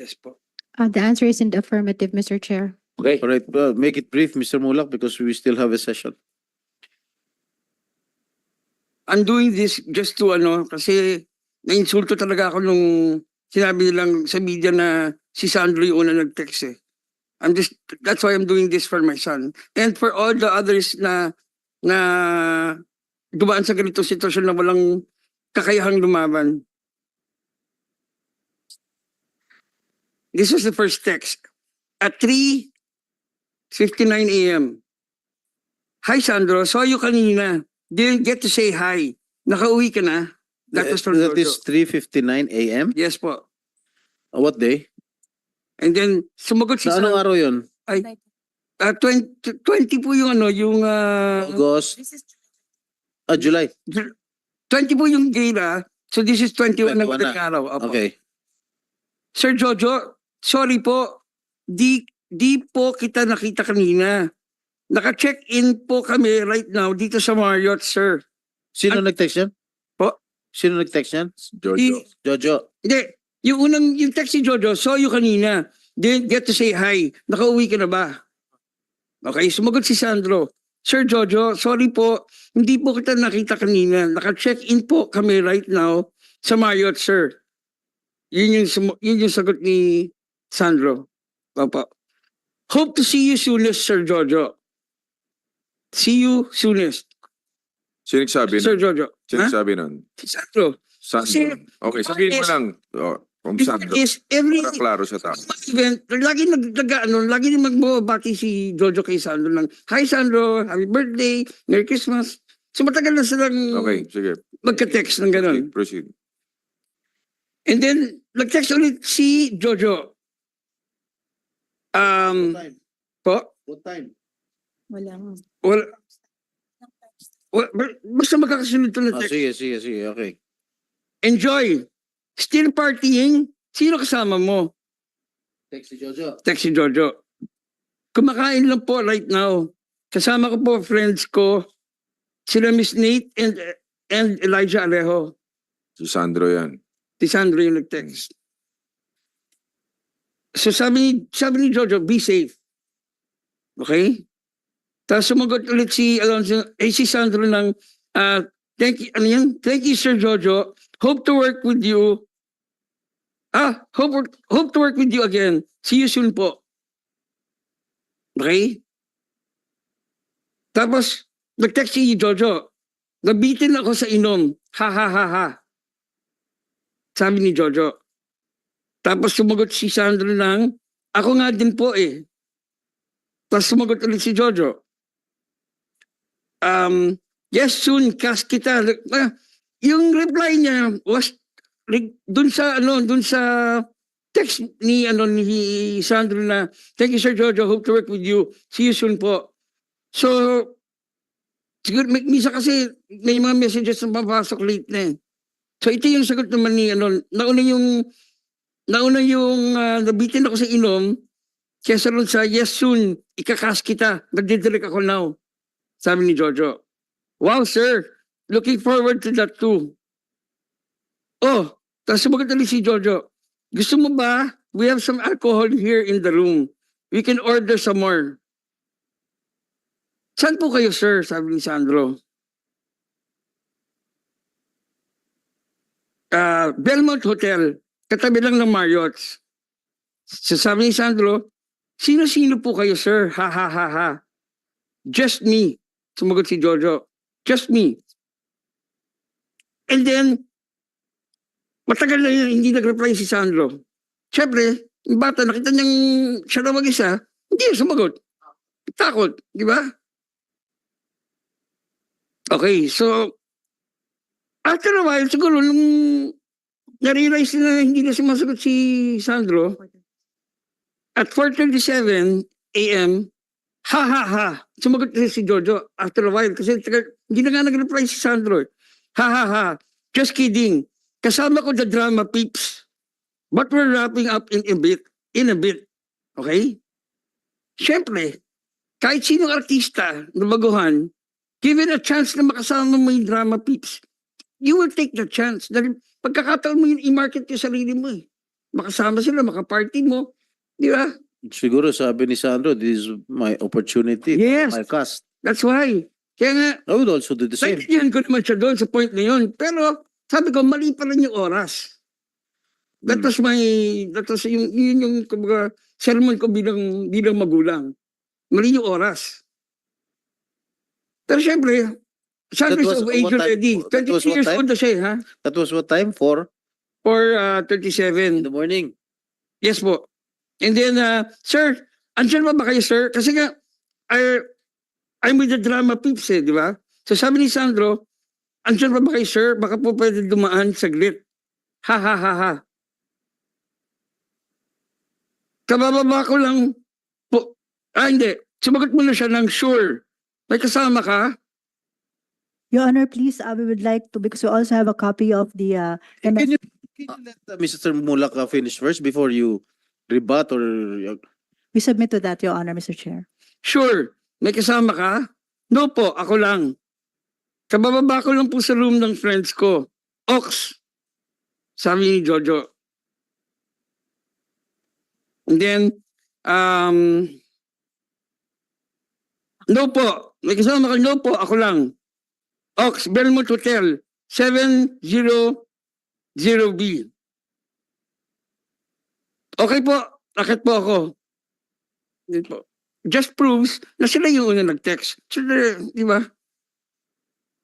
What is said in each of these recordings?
Yes po. Uh, the answer is in the affirmative, Mr. Chair. Okay. All right, uh, make it brief, Mr. Mulak, because we still have a session. I'm doing this just to ano, kasi nainsulto talaga ako nung sinabi nilang sa media na si Sandro yung una nag-text eh. I'm just, that's why I'm doing this for my son. And for all the others na, na dumaan sa ganito sitwasyon na walang kakayahang lumaban. This was the first text. At 3.59 a.m. Hi Sandro, saw you kanina. Didn't get to say hi. Nakauwi ka na? That was from That is three fifty-nine AM? Yes po. Uh, What day? And then, sumagot si Sa anong Sandro. araw yun? Uh, 20, 20 po yung ano, yung... Uh, August? Ah, July. 20 po yung gala. So this is 21 ng 21 na. madaling araw. Opo. Okay. Sir Jojo, sorry po. Di, di po kita nakita kanina. Naka-check-in po kami right now dito sa Marriott, sir. Sino An- nag-text yan? Po? Sino nag-text yan? Di- Jojo. Hindi. Yung unang, yung text si Jojo, saw you kanina. Didn't get to say hi. Nakauwi ka na ba? Okay, sumagot si Sandro. Sir Jojo, sorry po. Hindi po kita nakita kanina. Naka-check-in po kami right now sa Marriott, sir. Yun yung, sumu- yun yung sagot ni Sandro. Papa. Hope to see you soonest, Sir Jojo. See you soonest, Sino nagsabi Sir nun? Jojo. Sino Ha? nagsabi nun? Si Sandro. Sandro. Kasi- Okay, sabihin mo lang. Oh, Because Sandro. is every Para klaro sa tao. event, lagi nag, nag ano, lagi din magbabati si Jojo kay Sandro ng, Hi Sandro, happy birthday, Merry Christmas. So matagal na silang Okay, sige. magka-text ng gano'n. Proceed. And then, nag-text ulit si Jojo. Um, po, What time? Wala. wala, wala, basta magkakasunod to na Ah, text. sige, sige, sige. Okay. Enjoy. Still partying. Sino kasama mo? Text si Jojo. Text si Jojo. Kumakain lang po right now. Kasama ko po friends ko. Sila Miss Nate and and Elijah Alejo. Si Sandro yan. Si Sandro yung nag-text. So sabi ni, sabi ni Jojo, be safe. Okay? Tapos sumagot ulit si Alonso, eh si Sandro ng, ah, thank you, ano yan? Thank you, Sir Jojo. Hope to work with you. Ah, hope, hope to work with you again. See you soon po. Okay? Tapos, nag-text si Jojo. Nabitin ako sa inom. Ha ha ha ha. Sabi ni Jojo. Tapos sumagot si Sandro ng, ako nga din po eh. Tapos sumagot ulit si Jojo. Um, yes, soon, cast kita. Ah, yung reply niya was like, dun sa, ano, dun sa text ni, ano, ni Sandro na, thank you, Sir Jojo, hope to work with you. See you soon po. So, siguro, may, misa kasi may mga messages na papasok late na eh. So ito yung sagot naman ni ano, nauna yung nauna yung uh, nabitin ako sa inom kesa ron sa yes soon, ikakas kita, magdidirect ako now. Sabi ni Jojo. Wow sir, looking forward to that too. Oh, tapos sumagot ulit si Jojo. Gusto mo ba? We have some alcohol here in the room. We can order some more. Saan po kayo sir? Sabi ni Sandro. Ah, Belmont Hotel, katabi lang ng Marriott's. So sabi ni Sandro, sino-sino po kayo, sir? Ha, ha, ha, ha. Just me. Sumagot si Jojo. Just me. And then, matagal na yun, hindi nag-reply si Sandro. Siyempre, yung bata, nakita niyang siya na mag-isa, hindi sumagot. Takot, di ba? Okay, so, after a while, siguro, nung na-realize na hindi na sumasagot si Sandro, at 4.37 a.m., ha ha ha, sumagot na si Jojo after a while kasi taga- hindi na nga nag-reply si Sandro. Ha ha ha, just kidding. Kasama ko the drama peeps. But we're wrapping up in a bit, in a bit. Okay? Siyempre, kahit sinong artista na baguhan, given a chance na makasama mo yung drama peeps, you will take the chance. Dahil pagkakataon mo yun, i-market yung sarili mo eh. makasama sila, makaparty mo. Di ba? Siguro sabi ni Sandro, this is my opportunity. Yes. My cast. That's why. Kaya nga, I would also do the same. Naintindihan ko naman siya doon sa point na yun. Pero sabi ko, mali pa rin yung oras. That Hmm. was my, that was yung, yun yung kumbaga, sermon ko bilang, bilang magulang. Mali yung oras. Pero syempre, That was of age what time- already. that was 23 what years time? old na siya, eh, ha? That was what time? Four For uh, in 37. the morning. Yes po. And then, uh, sir, andyan ba ba kayo, sir? Kasi nga, I, I'm with the drama peeps eh, di ba? So sabi ni Sandro, andyan ba ba kayo, sir? Baka po pwede dumaan saglit. Ha, ha, ha, ha. Kabababa ko lang po. Ah, hindi. Sumagot mo na siya ng sure. May kasama ka? Your Honor, please, uh, we would like to, because we also have a copy of the, uh, Can MS you, can you let uh, Mr. Mulak uh, finish first before you rebut or uh, we submit to that, Your Honor, Mr. Chair. Sure. May kasama ka? No po, ako lang. Kabababa ko lang po sa room ng friends ko. Ox. Sabi ni Jojo. And then, um, no po. May kasama ka? No po, ako lang. Ox, Belmont Hotel, 700B. Okay po, akit po ako. Just proves na sila yung una nag-text. Sila, di ba?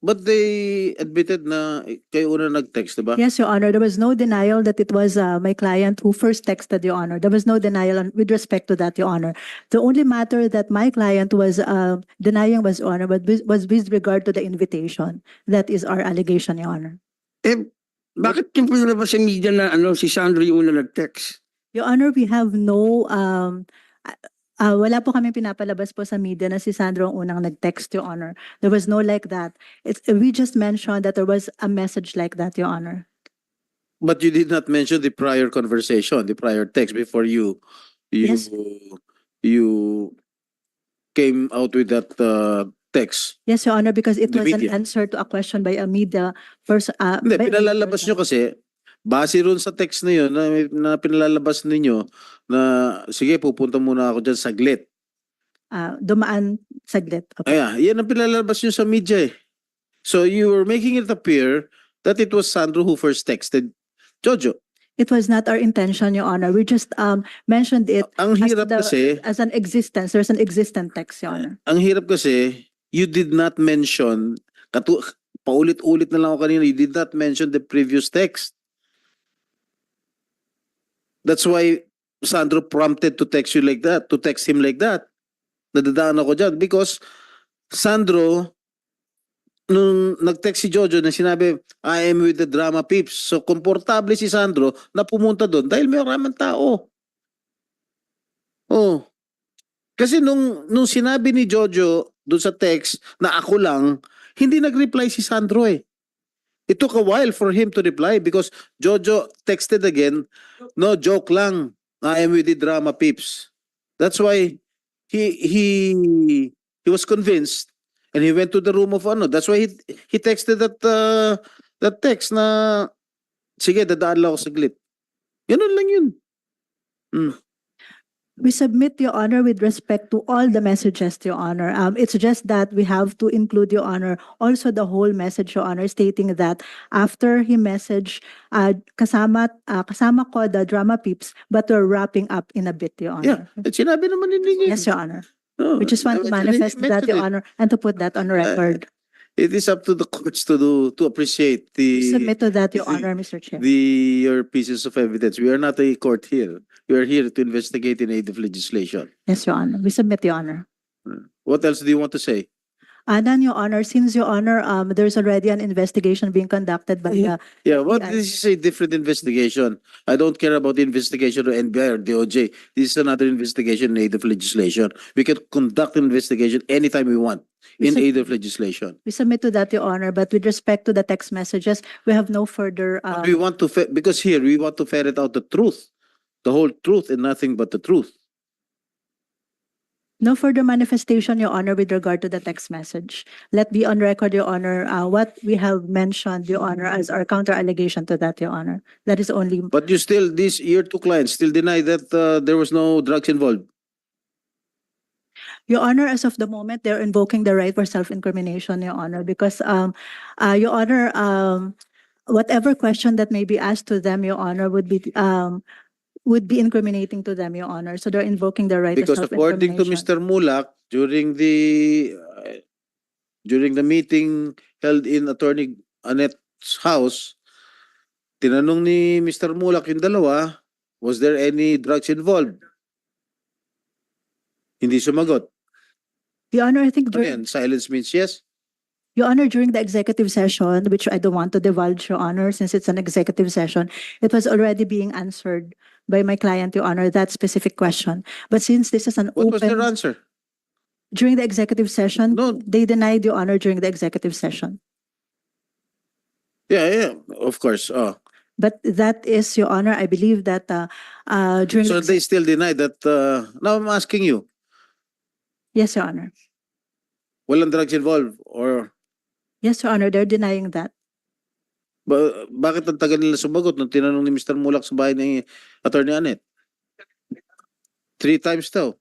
But they admitted na kayo una nag-text, diba? Yes, Your Honor, there was no denial that it was, uh, my client who first texted, Your Honor. There was no denial on- with respect to that, Your Honor. The only matter that my client was, uh, denying was, Your Honor, but with- was with regard to the invitation. That is our allegation, Your Honor. Eh, bakit yung pinalabas sa media na ano, si Sandro yung una nag-text? Your Honor, we have no, um, uh, wala po kami pinapalabas po sa media na si Sandro ang unang nag-text, Your Honor. There was no like that. It's, we just mentioned that there was a message like that, Your Honor. But you did not mention the prior conversation, the prior text before you, you, Yes. you came out with that uh, text. Yes, Your Honor, because it The was an media. answer to a question by a media person. Uh, Hindi, by a media pinalalabas person. nyo kasi, base ron sa text na yun, na, na pinalalabas ninyo, na sige, pupunta muna ako dyan saglit. Ah, dumaan saglit. Opo. Kaya, yan ang pinalalabas nyo sa media eh. So you were making it appear that it was Sandro who first texted Jojo. It was not our intention, Your Honor. We just um mentioned it Ang as, hirap the- kasi, as an existence. There's an existent text, Your Honor. ang hirap kasi, you did not mention, katu paulit-ulit na lang ako kanina, you did not mention the previous text. That's why Sandro prompted to text you like that, to text him like that. Nadadaan ako dyan because Sandro, nung nag-text si Jojo na sinabi, I am with the drama peeps. So, komportable si Sandro na pumunta doon dahil may maraming tao. Oh. Kasi nung, nung sinabi ni Jojo doon sa text na ako lang, hindi nag-reply si Sandro eh. It took a while for him to reply because Jojo texted again, no, joke lang. I am with the drama peeps. That's why he he he was convinced and he went to the room of ano. That's why he he texted that uh, that text na sige, dadaan lang ako saglit. Ganun lang yun. We submit, Your Honor, with respect to all the messages, Your Honor. Um, it's just that we have to include, Your Honor, also the whole message, Your Honor, stating that after he messaged, uh, kasama, uh, kasama ko the drama peeps, but we're wrapping up in a bit, Your Yeah. Honor. At sinabi naman ni Ninyo. Yes, Your Honor. Oh, We just want to actually, manifest that, Your it. Honor, and to put that on record. It is up to the courts to do to appreciate the Submit to that, Your Honor, Mr. Chair. the your pieces of evidence. We are not a court here. We are here to investigate in aid of legislation. Yes, Your Honor. We submit, Your Honor. What else do you want to say? And then, Your Honor, since, Your Honor, um, there's already an investigation being conducted by, uh, Yeah, well, Yeah. this is a different investigation. I don't care about the investigation of NBI or DOJ. This is another investigation in aid of legislation. We can conduct an investigation anytime we want in sub- aid of legislation. we submit to that, Your Honor, but with respect to the text messages, we have no further, uh, We want to, fe- because here, we want to ferret out the truth, the whole truth and nothing but the truth. No further manifestation, Your Honor, with regard to the text message. Let be on record, Your Honor, uh, what we have mentioned, Your Honor, as our counter allegation to that, Your Honor. That is only, But you still, these year two clients still deny that uh, there was no drugs involved. Your Honor, as of the moment, they're invoking the right for self-incrimination, Your Honor, because, um, uh, Your Honor, um, whatever question that may be asked to them, Your Honor, would be, um, would be incriminating to them, Your Honor. So they're invoking their right to Because according to self-incrimination. Mr. Mulak, during the, uh, during the meeting held in Attorney Annette's house, tinanong ni Mr. Mulak yung dalawa, was there any drugs involved? Hindi sumagot. Your Honor, I think Ano during, yan? Silence means yes? Your Honor, during the executive session, which I don't want to divulge, Your Honor, since it's an executive session, it was already being answered by my client, Your Honor, that specific question. But since this is an What was their open, answer? during the executive session, No, they denied, Your Honor, during the executive session. yeah, yeah, of course. Oh. But that is, Your Honor, I believe that, uh, uh, during, So the they still deny that, uh, now I'm asking you, yes, Your Honor. walang drugs involved or Yes, Your Honor, they're denying that. Ba, bakit ang tagal nila sumagot nung tinanong ni Mr. Mulak sa bahay ni Attorney Annette? Three times daw.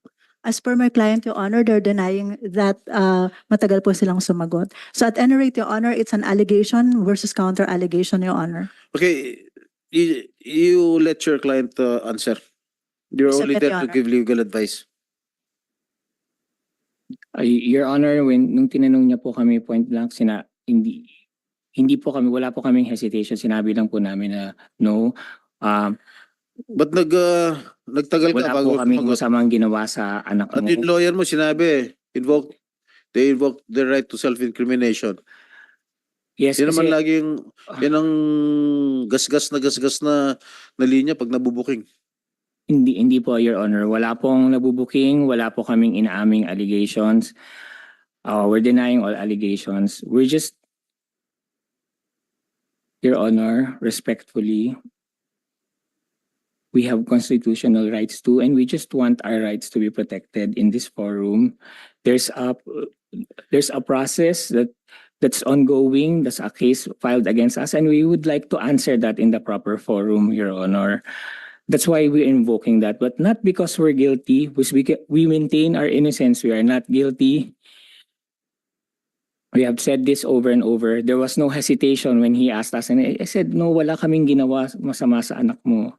As per my client, Your Honor, they're denying that uh, matagal po silang sumagot. So at any rate, Your Honor, it's an allegation versus counter allegation, Your Honor. Okay, you, you let your client uh, answer. You're only Submit, there Your to Honor. give legal advice. Ay, Your Honor, when nung tinanong niya po kami point blank, sina hindi hindi po kami wala po kaming hesitation. Sinabi lang po namin na no. Um, Ba't nag, uh, nagtagal ka wala bago po kaming sumagot? masamang ginawa sa anak At mo. yung lawyer mo sinabi, invoke, they invoke the right to self-incrimination. Yes, Yan naman kasi laging, yan ang gasgas na gasgas na, na linya pag nabubuking. hindi hindi po Your Honor. Wala pong nabubuking, wala po kaming inaaming allegations. Uh, we're denying all allegations. We're just Your Honor, respectfully, we have constitutional rights too, and we just want our rights to be protected in this forum. There's a there's a process that that's ongoing. That's a case filed against us, and we would like to answer that in the proper forum, Your Honor. That's why we're invoking that, but not because we're guilty. We we maintain our innocence. We are not guilty. We have said this over and over. There was no hesitation when he asked us, and I said, no, wala kaming ginawa masama sa anak mo.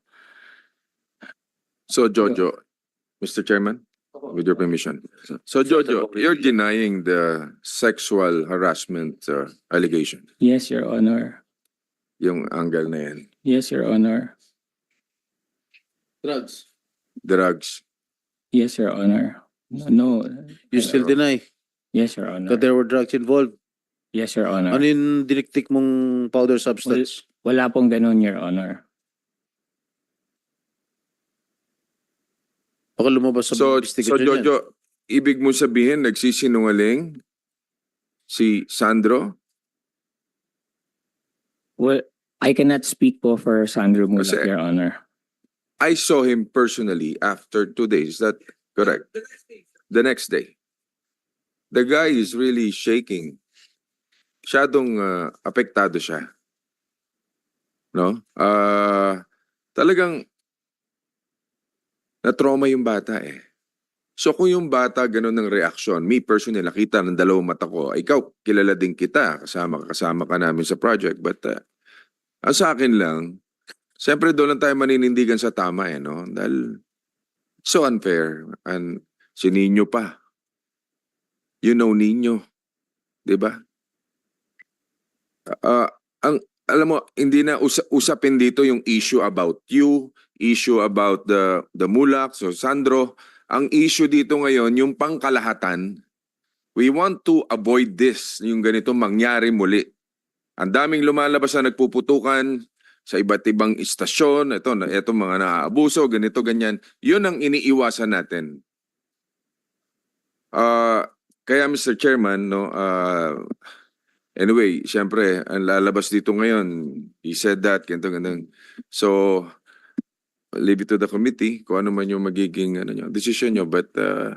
So Jojo, Mr. Chairman, with your permission. So Jojo, you're denying the sexual harassment uh, allegation, Yes, Your Honor. yung angle na yan. Yes, Your Honor. Drugs. Drugs. Yes, Your Honor. No. You still deny Yes, Your Honor. that there were drugs involved. Yes, Your Honor. Ano yung diniktik mong powder substance? Wala pong ganun, Your Honor. Baka lumabas sa So, so investigation yan. Jojo, ibig mo sabihin nagsisinungaling si Sandro? Well, I cannot speak po for Sandro Mulak, Kasi- Your Honor. I saw him personally after two days. Is that correct? The next day. The guy is really shaking. Masyadong uh, apektado siya. No? Ah, talagang na-trauma yung bata eh. So kung yung bata ganun ng reaksyon, me personally nakita ng dalawang mata ko, ikaw kilala din kita, kasama kasama ka namin sa project, but uh, sa akin lang, Siyempre doon lang tayo maninindigan sa tama eh, no? Dahil so unfair. And si Nino pa. You know Nino. Di ba? Ah, ang, alam mo, hindi na usa- usapin dito yung issue about you, issue about the, the Mulak, so Sandro. Ang issue dito ngayon, yung pangkalahatan, we want to avoid this, yung ganito mangyari muli. Ang daming lumalabas na nagpuputukan, sa iba't ibang istasyon, ito, na- ito mga naaabuso, ganito, ganyan. Yun ang iniiwasan natin. Ah, kaya Mr. Chairman, no, ah, anyway, siyempre, ang lalabas dito ngayon, he said that, ganito, ganito. So, leave it to the committee kung ano man yung magiging ano nyo, decision nyo. But uh,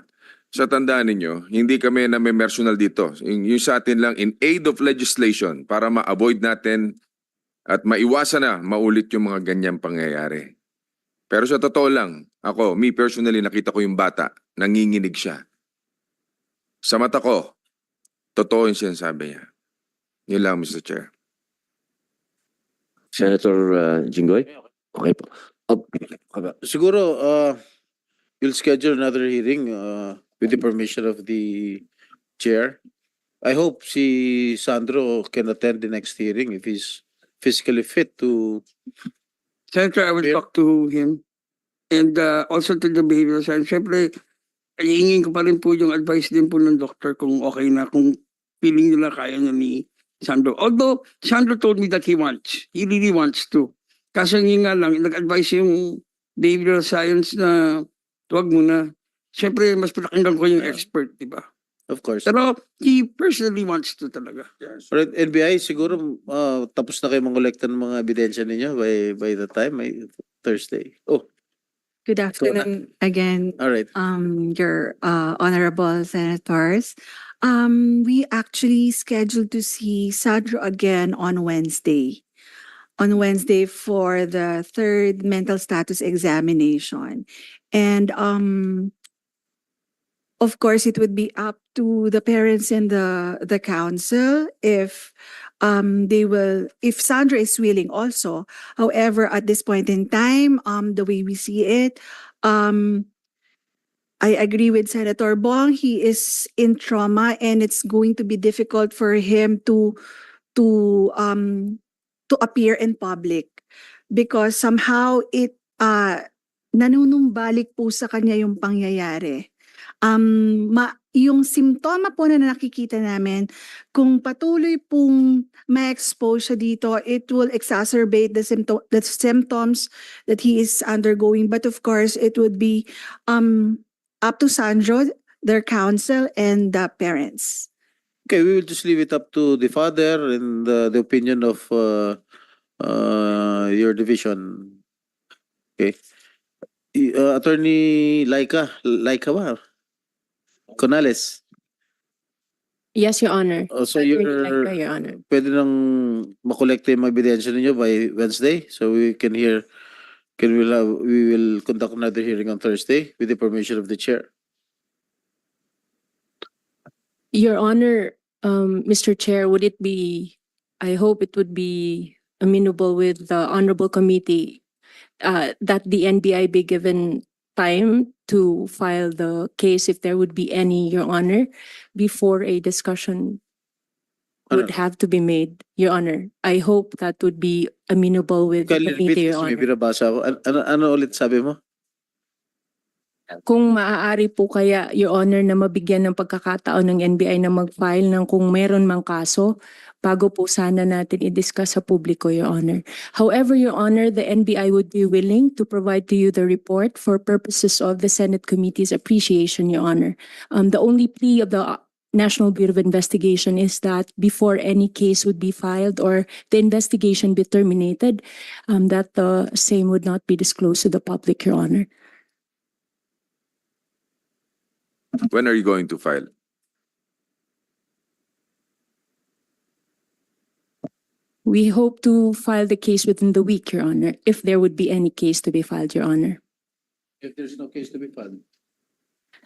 sa tandaan ninyo, hindi kami na may personal dito. Yung, yung sa atin lang in aid of legislation para ma-avoid natin at maiwasan na maulit yung mga ganyang pangyayari. Pero sa totoo lang, ako, me personally, nakita ko yung bata, nanginginig siya. Sa mata ko, totoo yung sinasabi niya. Yun lang, Mr. Chair. Senator uh, Jinggoy? Okay po. Oh, Siguro, uh, we'll schedule another hearing uh, with the permission of the chair. I hope si Sandro can attend the next hearing if he's physically fit to Senator, I will talk to him. And uh, also to the behavioral science. Siyempre, hihingin ko pa rin po yung advice din po ng doctor kung okay na, kung feeling nila kaya na ni Sandro. Although, Sandro told me that he wants. He really wants to. Kaso yun nga lang, nag-advise yung behavioral science na huwag muna. Siyempre, mas pinakinggan ko yung expert, di ba? Of course. Pero he personally wants to talaga. Alright, NBI, siguro uh, tapos na kayo mangolekta ng mga ebidensya ninyo by by the time may Thursday. Oh, Good afternoon again, alright. um, your uh, honorable senators. Um, we actually scheduled to see Sadro again on Wednesday. On Wednesday for the third mental status examination. And um, of course, it would be up to the parents and the, the council if um, they will, if Sandra is willing also. However, at this point in time, um, the way we see it, um, I agree with Senator Bong. He is in trauma and it's going to be difficult for him to to um to appear in public because somehow it uh nanunumbalik po sa kanya yung pangyayari. Um ma yung simptoma po na nakikita namin kung patuloy pong ma-expose siya dito, it will exacerbate the symptom the symptoms that he is undergoing. But of course, it would be um up to Sandro, their counsel, and the parents. Okay, we will just leave it up to the father and uh, the opinion of uh, uh, your division. Okay. Uh, Attorney Laika, Laika ba? Conales. Yes, Your Honor. Oh, so Attorney you're, Laika, Your Honor. pwede nang makolekta yung mga ebidensya ninyo by Wednesday? So we can hear, can we have, we will conduct another hearing on Thursday with the permission of the chair. Your Honor, um, Mr. Chair, would it be, I hope it would be amenable with the honorable committee uh, that the NBI be given time to file the case if there would be any, Your Honor, before a discussion Ano? would have to be made, Your Honor. I hope that would be amenable with the committee, repeat Your kasi may Honor. binabasa ako. An- Ano, ano ulit sabi mo? Kung maaari po kaya, Your Honor, na mabigyan ng pagkakataon ng NBI na mag-file ng kung meron mang kaso, bago po sana natin i-discuss sa publiko, Your Honor. However, Your Honor, the NBI would be willing to provide to you the report for purposes of the Senate Committee's appreciation, Your Honor. Um, the only plea of the National Bureau of Investigation is that before any case would be filed or the investigation be terminated, um, that the same would not be disclosed to the public, Your Honor. When are you going to file? We hope to file the case within the week, Your Honor, if there would be any case to be filed, Your Honor. If there's no case to be filed.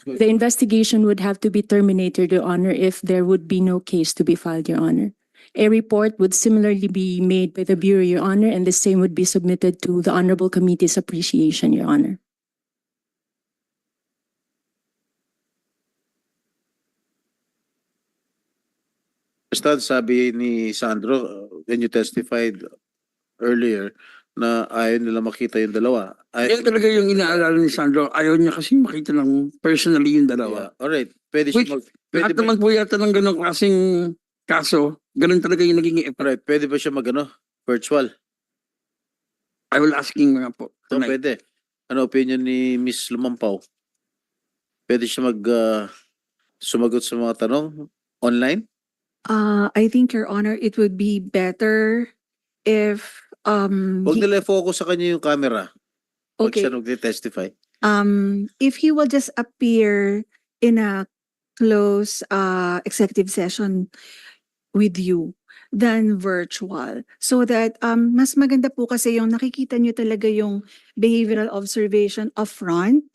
The investigation would have to be terminated, Your Honor, if there would be no case to be filed, Your Honor. A report would similarly be made by the Bureau, Your Honor, and the same would be submitted to the Honorable Committee's appreciation, Your Honor. Basta sabi ni Sandro, uh, when you testified earlier, na ayaw nila makita yung dalawa. Ay, Yan talaga yung inaalala ni Sandro. Ayaw niya kasi makita ng personally yung dalawa. yeah, alright, pwede siya Which, mag, pwede Lahat ba, naman po yata ng ganong klaseng kaso, ganun talaga yung naging effect. alright, pwede ba siya mag, ano, virtual? I will asking nga po. So, tonight. pwede. Ano opinion ni Miss Lumampaw? Pwede siya mag, uh, sumagot sa mga tanong online? Uh, I think, Your Honor, it would be better if um Huwag he- nila focus sa kanya yung camera. Pag okay siya nag-testify. um if he will just appear in a close uh, executive session with you than virtual. So that um, mas maganda po kasi yung nakikita nyo talaga yung behavioral observation upfront.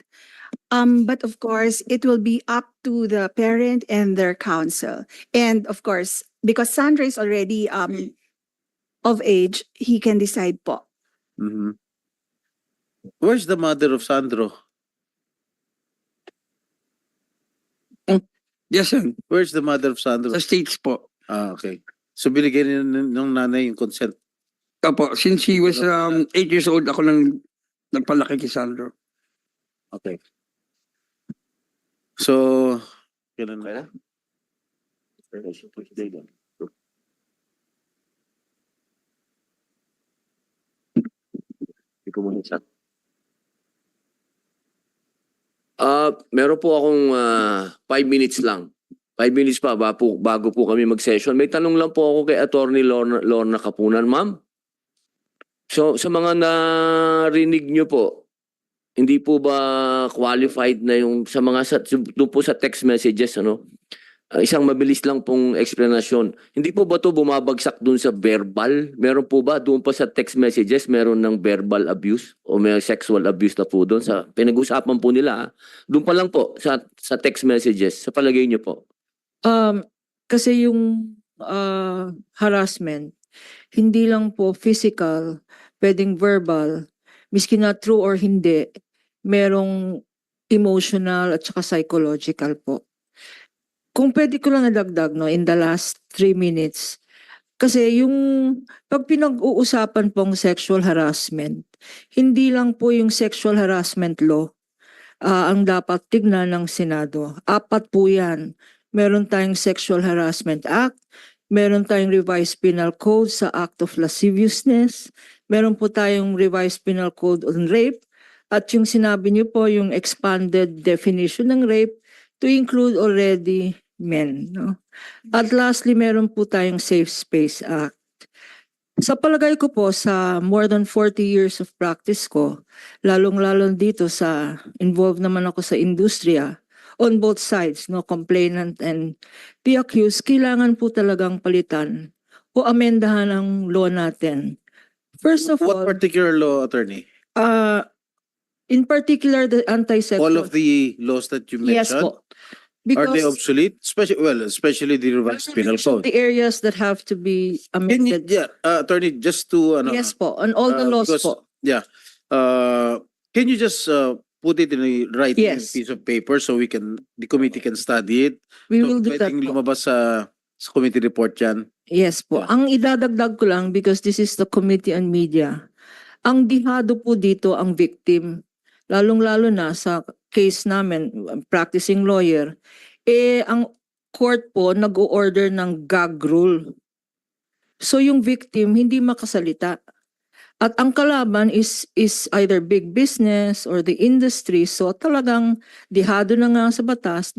Um, but of course, it will be up to the parent and their counsel. And of course, because Sandra is already um, of age, he can decide po. Mhm. Where's the mother of Sandro? Yes, sir. Where's the mother of Sandro? Sa States po. Ah, okay. So binigyan niya ng, ng nanay yung consent. Opo, since he was um, 8 years old, ako nang nagpalaki kay Sandro. Okay. So, kailan na? Ah, meron po akong ah, five minutes lang. Five minutes pa ba po, bago po kami mag-session. May tanong lang po ako kay Attorney Lorna, Lorna Kapunan, ma'am. So, sa mga narinig nyo po, hindi po ba qualified na yung sa mga sa, po sa text messages, ano? Ah, isang mabilis lang pong explanation. Hindi po ba to bumabagsak doon sa verbal? Meron po ba doon pa sa text messages meron ng verbal abuse o may sexual abuse na po doon sa pinag-usapan po nila? ah? Doon pa lang po sa sa text messages sa palagay niyo po. Um, kasi yung ah, harassment, hindi lang po physical, pwedeng verbal, miski na true or hindi, merong emotional at saka psychological po. Kung pwede ko lang nadagdag no, in the last three minutes, kasi yung pag pinag-uusapan pong sexual harassment, hindi lang po yung sexual harassment law ah, ang dapat tignan ng Senado. Apat po yan meron tayong Sexual Harassment Act, meron tayong Revised Penal Code sa Act of Lasciviousness, meron po tayong Revised Penal Code on Rape, at yung sinabi niyo po yung expanded definition ng rape to include already men. No? At lastly, meron po tayong Safe Space Act. Sa palagay ko po, sa more than 40 years of practice ko, lalong-lalong dito sa, involved naman ako sa industriya, on both sides, no, complainant and the accused, kailangan po talagang palitan o amendahan ang law natin. First of What all, particular law, attorney? uh, in particular, the anti-sexual. All of the laws that you Yes mentioned? po. Are they Because obsolete? Especially, well, especially the revised penal code. the areas that have to be Can you, amended. yeah, uh, attorney, just to, ano, Yes po, on all the uh, laws because- po. uh, can you just, uh, put it in a writing Yes. piece of paper so we can, the committee can study it? We So, will do that po. lumabas sa, sa committee report yan. Yes po. Yeah. Ang idadagdag ko lang because this is the Committee on Media. Ang dihado po dito ang victim. Lalong-lalo na sa case namin, practicing lawyer, eh ang court po nag-o-order ng gag rule. So yung victim hindi makasalita. At ang kalaban is is either big business or the industry. So talagang dihado na nga sa batas.